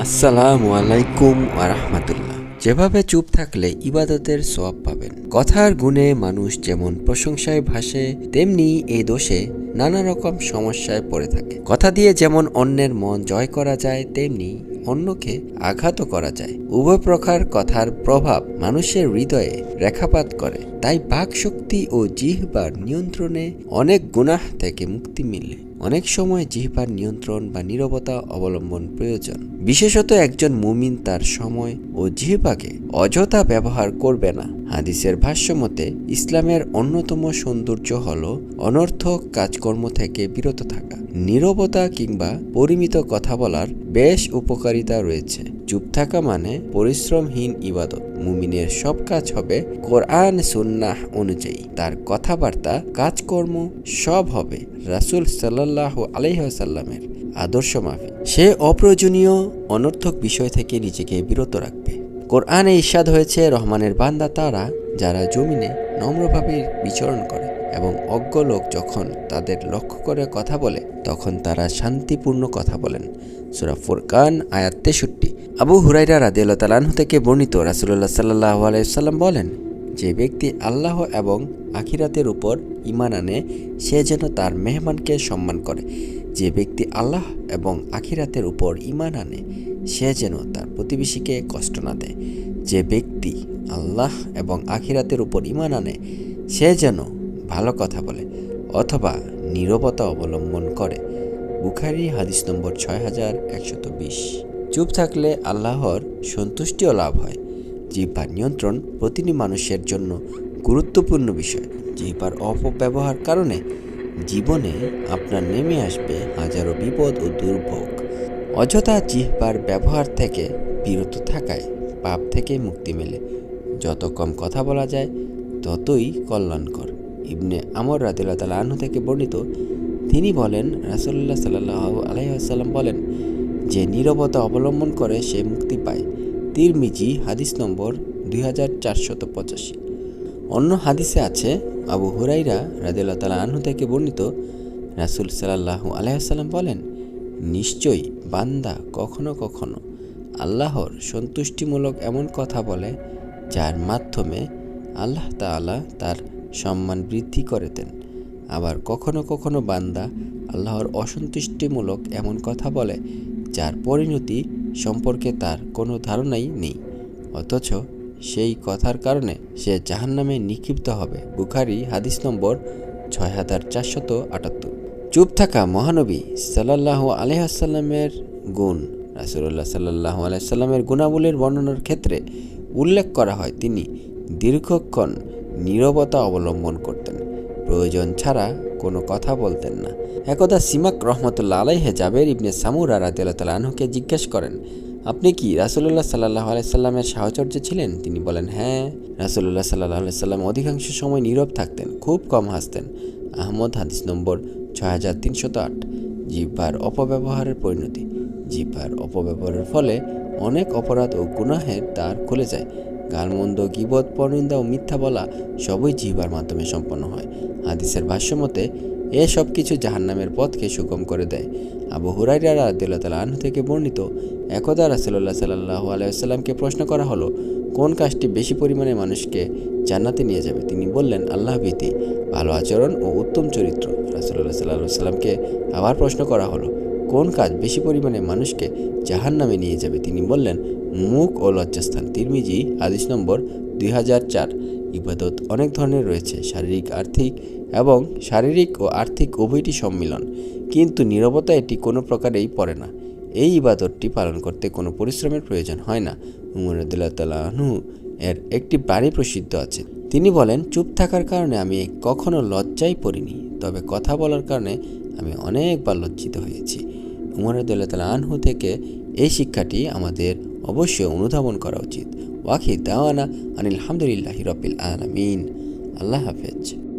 আসসালামু আলাইকুম আরহামাতুল্লাহ। যেভাবে চুপ থাকলে ইবাদতের সওয়াব পাবেন। কথার গুণে মানুষ যেমন প্রশংসায় ভাসে, তেমনি এই দোষে নানা রকম সমস্যায় পড়ে থাকে। কথা দিয়ে যেমন অন্যের মন জয় করা যায়, তেমনি অন্যকে আঘাতও করা যায়। উভয় প্রকার কথার প্রভাব মানুষের হৃদয়ে রেখাপাত করে। তাই বাক শক্তি ও জিহবার নিয়ন্ত্রণে অনেক গুনাহ থেকে মুক্তি মিলে অনেক সময় জিহ্বার নিয়ন্ত্রণ বা নীরবতা অবলম্বন প্রয়োজন। বিশেষত একজন মুমিন তার সময় ও জিহ্বাকে অযথা ব্যবহার করবে না। হাদিসের ভাষ্যমতে, ইসলামের অন্যতম সৌন্দর্য হল অনর্থক কাজকর্ম থেকে বিরত থাকা। নীরবতা কিংবা পরিমিত কথা বলার বেশ উপকারিতা রয়েছে। চুপ থাকা মানে পরিশ্রমহীন ইবাদত। মুমিনের সব কাজ হবে কোরআন সুন্নাহ অনুযায়ী। তার কথাবার্তা, কাজকর্ম সব হবে রাসূল সাল্লাহ আলহ্লামের আদর্শ মাফিক সে অপ্রয়োজনীয়, অনর্থক বিষয় থেকে নিজেকে বিরত রাখবে। কোরআনে ইস্বাদ হয়েছে, রহমানের বান্দা তারা, যারা জমিনে নম্রভাবে বিচরণ করে এবং অজ্ঞ লোক যখন তাদের লক্ষ্য করে কথা বলে, তখন তারা শান্তিপূর্ণ কথা বলেন। সুরা ফুরকান, আয়াত তেষট্টি। আবু হুরাইরা রাদিয়াল্লাহু তাআলাহু থেকে বর্ণিত রাসূলুল্লাহ সাল্লাল্লাহু আলাইহি সাল্লাম বলেন, যে ব্যক্তি আল্লাহ এবং আখিরাতের উপর ইমান আনে, সে যেন তার মেহমানকে সম্মান করে। যে ব্যক্তি আল্লাহ এবং আখিরাতের উপর ইমান আনে, সে যেন তার প্রতিবেশীকে কষ্ট না দেয়। যে ব্যক্তি আল্লাহ এবং আখিরাতের উপর ইমান আনে, সে যেন ভালো কথা বলে অথবা নীরবতা অবলম্বন করে। বুখারি হাদিস নম্বর ছয় হাজার একশত বিশ। চুপ থাকলে আল্লাহর সন্তুষ্টিও লাভ হয়। জিহ্বার নিয়ন্ত্রণ প্রতিটি মানুষের জন্য গুরুত্বপূর্ণ বিষয়। জিহ্বার অপব্যবহার কারণে জীবনে আপনার নেমে আসবে হাজারো বিপদ ও দুর্ভোগ। অযথা জিহ্বার ব্যবহার থেকে বিরত থাকায় পাপ থেকে মুক্তি মেলে। যত কম কথা বলা যায়, ততই কল্যাণকর। ইবনে আমর রাদিল্লা তালা আনহু থেকে বর্ণিত, তিনি বলেন রাসুল্লাহ সাল্লাহ আলাইসাল্লাম বলেন যে নীরবতা অবলম্বন করে সে মুক্তি পায়। তিরমিজি, হাদিস নম্বর দুই হাজার পঁচাশি। অন্য হাদিসে আছে, আবু হুরাইরা রাদিল্লা তালা আনহু থেকে বর্ণিত, রাসুল সাল্লাহ আলাইসাল্লাম বলেন, নিশ্চয়ই বান্দা কখনো কখনো আল্লাহর সন্তুষ্টিমূলক এমন কথা বলে, যার মাধ্যমে আল্লাহ তাআলা তার সম্মান বৃদ্ধি করে দেন। আবার কখনো কখনো বান্দা আল্লাহর অসন্তুষ্টিমূলক এমন কথা বলে যার পরিণতি সম্পর্কে তার কোনো ধারণাই নেই। অথচ সেই কথার কারণে সে জাহান্নামে নিক্ষিপ্ত হবে। বুখারি হাদিস নম্বর ছয় হাজার চারশত আটাত্তর। চুপ থাকা মহানবী সাল্লাহ আলহাসাল্লামের গুণ রাসুল্লাহ সাল্লাহ আলাইসাল্লামের গুণাবলীর বর্ণনার ক্ষেত্রে উল্লেখ করা হয়। তিনি দীর্ঘক্ষণ নীরবতা অবলম্বন করতেন। প্রয়োজন ছাড়া কোনো কথা বলতেন না। একদা সিমাক রহমতুল্লাহ আলাইহে জাবের ইবনে সামুরা আনহুকে জিজ্ঞেস করেন, আপনি কি রাসুল্লাহ সাল্লাহ আলাইসাল্লামের সাহচর্য ছিলেন? তিনি বলেন হ্যাঁ রাসুল্লাহ সাল্লাহ আলাইসাল্লাম অধিকাংশ সময় নীরব থাকতেন, খুব কম হাসতেন। আহমদ হাদিস নম্বর ছয় হাজার তিনশত আট। জিহ্বার অপব্যবহারের পরিণতি। জিহ্বার অপব্যবহারের ফলে অনেক অপরাধ ও গুনাহের দ্বার খুলে যায়। গালমন্দ, গিবত, পরনিন্দা ও মিথ্যা বলা সবই জিহ্বার মাধ্যমে সম্পন্ন হয়। হাদিসের ভাষ্যমতে এ সব কিছু জাহান্নামের পথকে সুগম করে দেয়। আবু হুরাইরা রাদিল্লাহ তালা আনহু থেকে বর্ণিত, একদা রাসুল্লাহ সাল্লাহ আলাইসাল্লামকে প্রশ্ন করা হলো, কোন কাজটি বেশি পরিমাণে মানুষকে জান্নাতে নিয়ে যাবে? তিনি বললেন, আল্লাহ ভীতি, ভালো আচরণ ও উত্তম চরিত্র। রাসুল্লাহ সাল্লাহ সাল্লামকে আবার প্রশ্ন করা হলো, কোন কাজ বেশি পরিমাণে মানুষকে জাহান নামে নিয়ে যাবে? তিনি বললেন মুখ ও লজ্জাস্থান। তিরমিজি আদিশ নম্বর দুই হাজার চার। ইবাদত অনেক ধরনের রয়েছে, শারীরিক, আর্থিক এবং শারীরিক ও আর্থিক উভয়টি সম্মিলন, কিন্তু নীরবতা এটি কোনো প্রকারেই পড়ে না। এই ইবাদতটি পালন করতে কোনো পরিশ্রমের প্রয়োজন হয় না। উমরদুল্লাহ তালাহু এর একটি বাণী প্রসিদ্ধ আছে। তিনি বলেন, চুপ থাকার কারণে আমি কখনো লজ্জাই পড়িনি, তবে কথা বলার কারণে আমি অনেকবার লজ্জিত হয়েছি। উমরদুল্লাহ তালা আনহু থেকে এই শিক্ষাটি আমাদের অবশ্যই অনুধাবন করা উচিত। ওয়াকি দাওয়ানা আনিল হামদুলিল্লাহ রবিল আলমিন। আল্লাহ হাফেজ।